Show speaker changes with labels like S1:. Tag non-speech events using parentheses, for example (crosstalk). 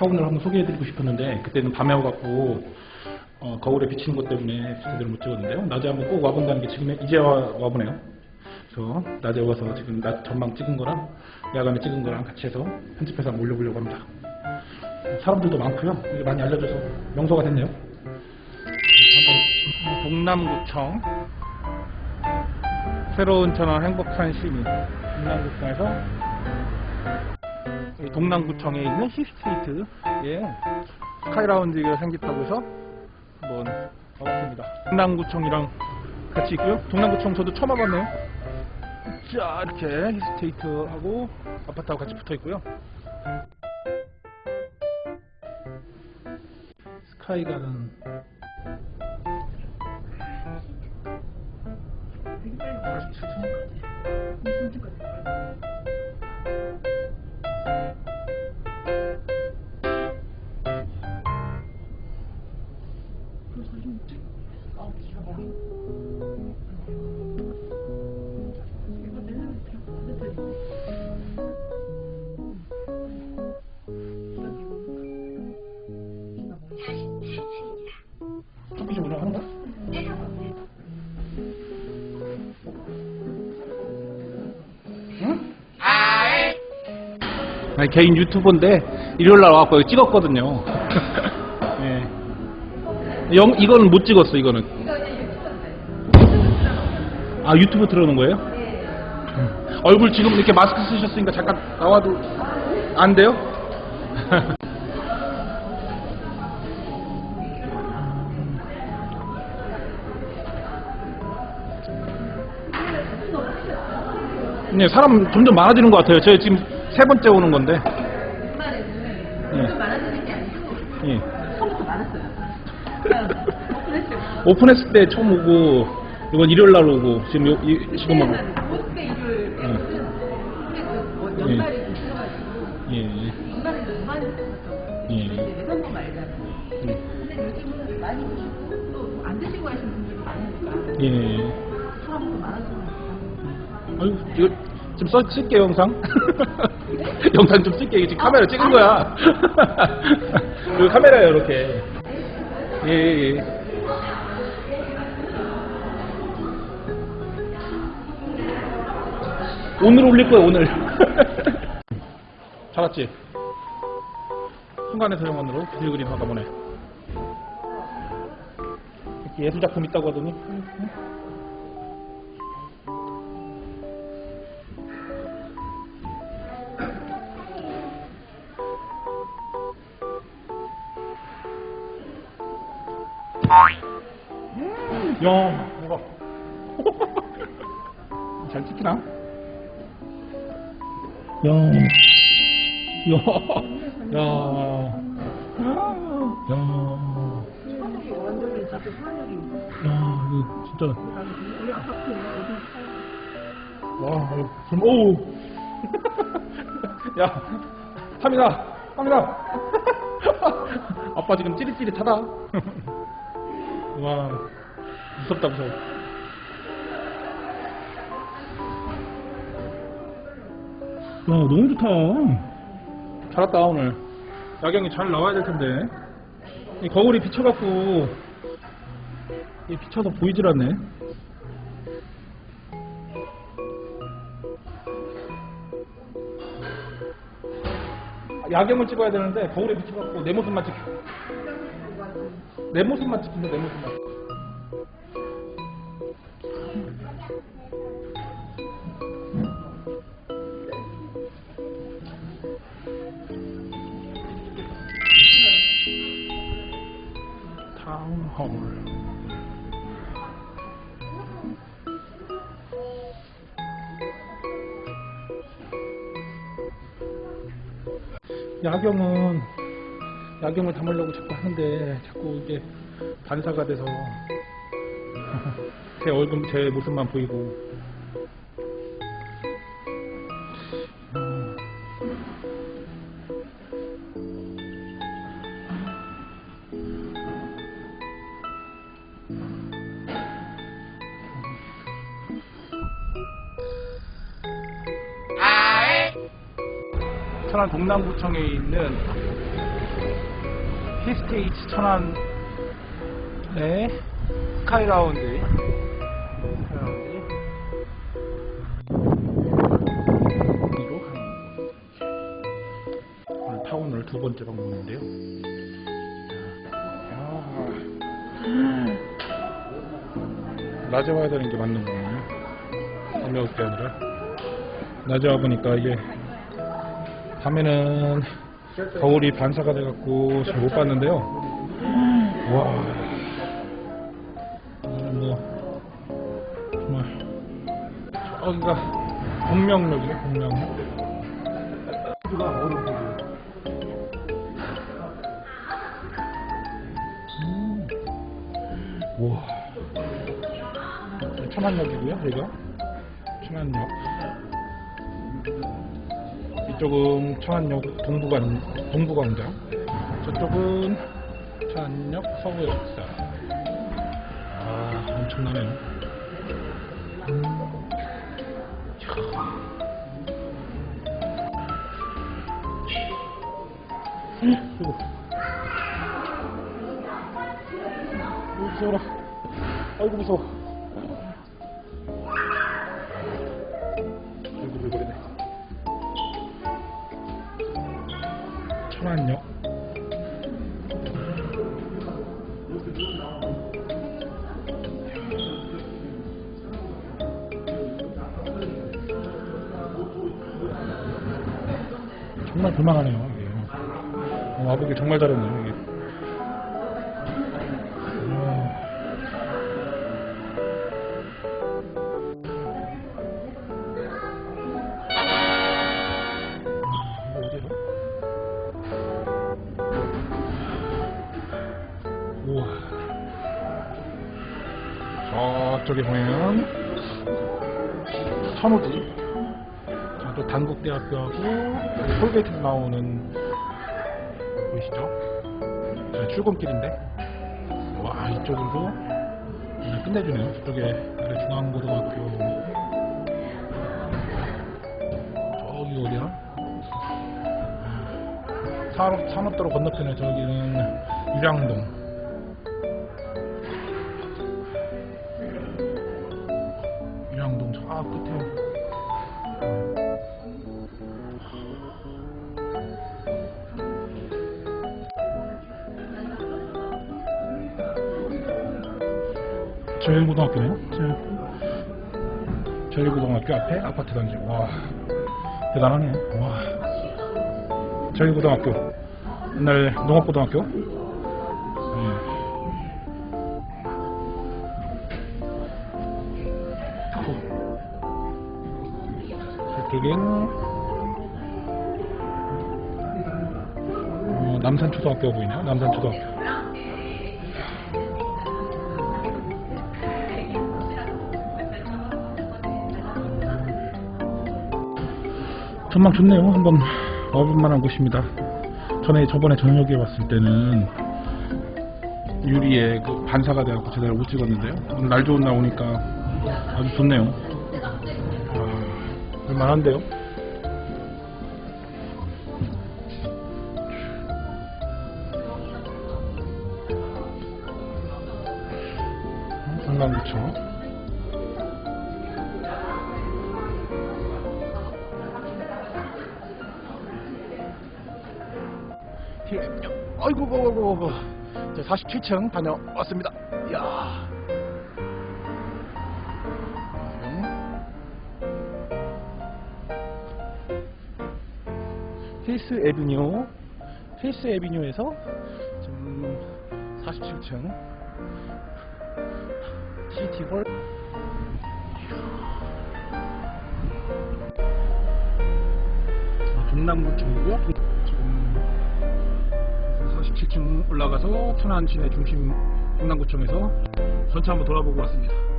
S1: 타운을 한번 소개해드리고 싶었는데 그때는 밤에 와갖고 어, 거울에 비치는 것 때문에 제대로 못 찍었는데요. 낮에 한번 꼭 와본다는 게 지금 이제 와, 와보네요. 그래서 낮에 와서 지금 낮 전망 찍은 거랑 야간에 찍은 거랑 같이 해서 편집해서 한번 올려보려고 합니다. 사람들도 많고요. 많이 알려줘서 명소가 됐네요. 한번 동남구청 새로운 천원 행복한 시민 동남구청에서 이 동남구청에 있는 히스트리트에 스카이라운지가 생겼다고 해서 한번 와봤습니다. 동남구청이랑 같이 있고요. 동남구청 저도 처음 와봤네요. 자 이렇게 히스테이트하고 아파트하고 같이 붙어 있고요. 스카이가는 개인 유튜버인데 일요일 날 와갖고 여기 찍었거든요. 예. (laughs) 영 이거는 못 찍었어 이거는. 아 유튜브 들어오는 거예요? 음. 얼굴 지금 이렇게 마스크 쓰셨으니까 잠깐 나와도 안 돼요? (laughs) 네, 사람 점점 많아지는 것 같아요. 저희 지금 세 번째 오는 건데. 예.
S2: 많아지는 게 아니고
S1: 예.
S2: 처음부터 많았어요. (laughs)
S1: 오픈했을 때 처음 오고 이번 일요일 날 오고 지금 요, 이, 지금 오고.
S2: 모스크 일요일
S1: 응.
S2: 그 연말에 좀 들어가지고
S1: 예. 예.
S2: 연말에 좀 많이 했었어.
S1: 예.
S2: 외선거 말잖아.
S1: 예.
S2: 근데 요즘은 많이 오시고 또 안 드시고 하시는 분들이 많으니까
S1: 예.
S2: 사람도 많아지는 것 같아요.
S1: 아유, 이거 좀 써, 쓸게요, 영상. (laughs) (laughs) 영상 좀 쓸게요. 지금 카메라 찍은 거야. (laughs) 여기 카메라예요, 이렇게. 예, 예, 예. 오늘 올릴 거야, 오늘. (laughs) 잘았지? 순간의 소형원으로 비디오 그림 하다 보네. 예술작품 있다고 하더니. 야, 뭐가? (laughs) 잘 찍히나? 야, 야, 야, 야, 야, 이거 진짜. 와, 좀, 오! (laughs) 야, 하민아, 하민아! (laughs) 아빠 지금 찌릿찌릿하다. 와, 무섭다, 무서워. 야, 너무 좋다. 잘 왔다, 오늘. 야경이 잘 나와야 될 텐데. 이 거울이 비쳐갖고, 이 비쳐서 보이질 않네. 야경을 찍어야 되는데 거울에 비춰갖고 내 모습만 찍혀. 내 모습만 찍힌다 내 모습만. 타운홀. 야경은 야경을 담으려고 자꾸 하는데 자꾸 이게 반사가 돼서 (laughs) 제 얼굴 제 모습만 보이고 음. 천안 동남구청에 있는 힐스테이트 천안의 가는 곳. 오늘 타운을 두 번째 방문인데요. 낮에 와야 되는 게 맞는 밤에 올게 아니라. 낮에 와보니까 이게 밤에는 거울이 반사가 돼갖고 잘 못 봤는데요. 와, 뭐 정말 저기가 공명역이네 공명역. 음. 와, 천안역이고요 여기가 천안역. 이쪽은 천안역 동부관, 동부광장 저쪽은 천안역 서부역사 아 엄청나네요 음. 이야. 이거. 무서워라 아이고 무서워 천안역 정말 볼만하네요. 이게 어, 와보기 정말 잘했네요 저쪽에 보면 천호지. 자, 또 단국대학교하고 톨게이트 나오는 보이시죠? 자, 출근길인데. 와, 이쪽으로 끝내주네요. 저쪽에 중앙고등학교. 저기 어디야? 산업, 산업도로 건너편에 저기는 유량동. 저일고등학교네요. 저- 저일고등학교 앞에 아파트 단지. 와, 대단하네. 와. 저일고등학교. 옛날 농업고등학교. 남산초등학교가 보이네요. 남산초등학교. 전망 좋네요. 한번 와볼만한 곳입니다. 전에 저번에 저녁에 왔을 때는 유리에 그 반사가 돼갖고 제대로 못 찍었는데요. 오늘 날 좋은 날 오니까 아주 좋네요. 아, 볼만한데요. 강남구청. TM역. 아이고, 아이고, 아이고. 자, 47층 다녀왔습니다. 이야. 힐스 에비뉴. 힐스 에비뉴에서 지금 47층 시티홀. 동남구청이고요. 지금 47층 올라가서 천안 시내 중심 동남구청에서 전체 한번 돌아보고 왔습니다.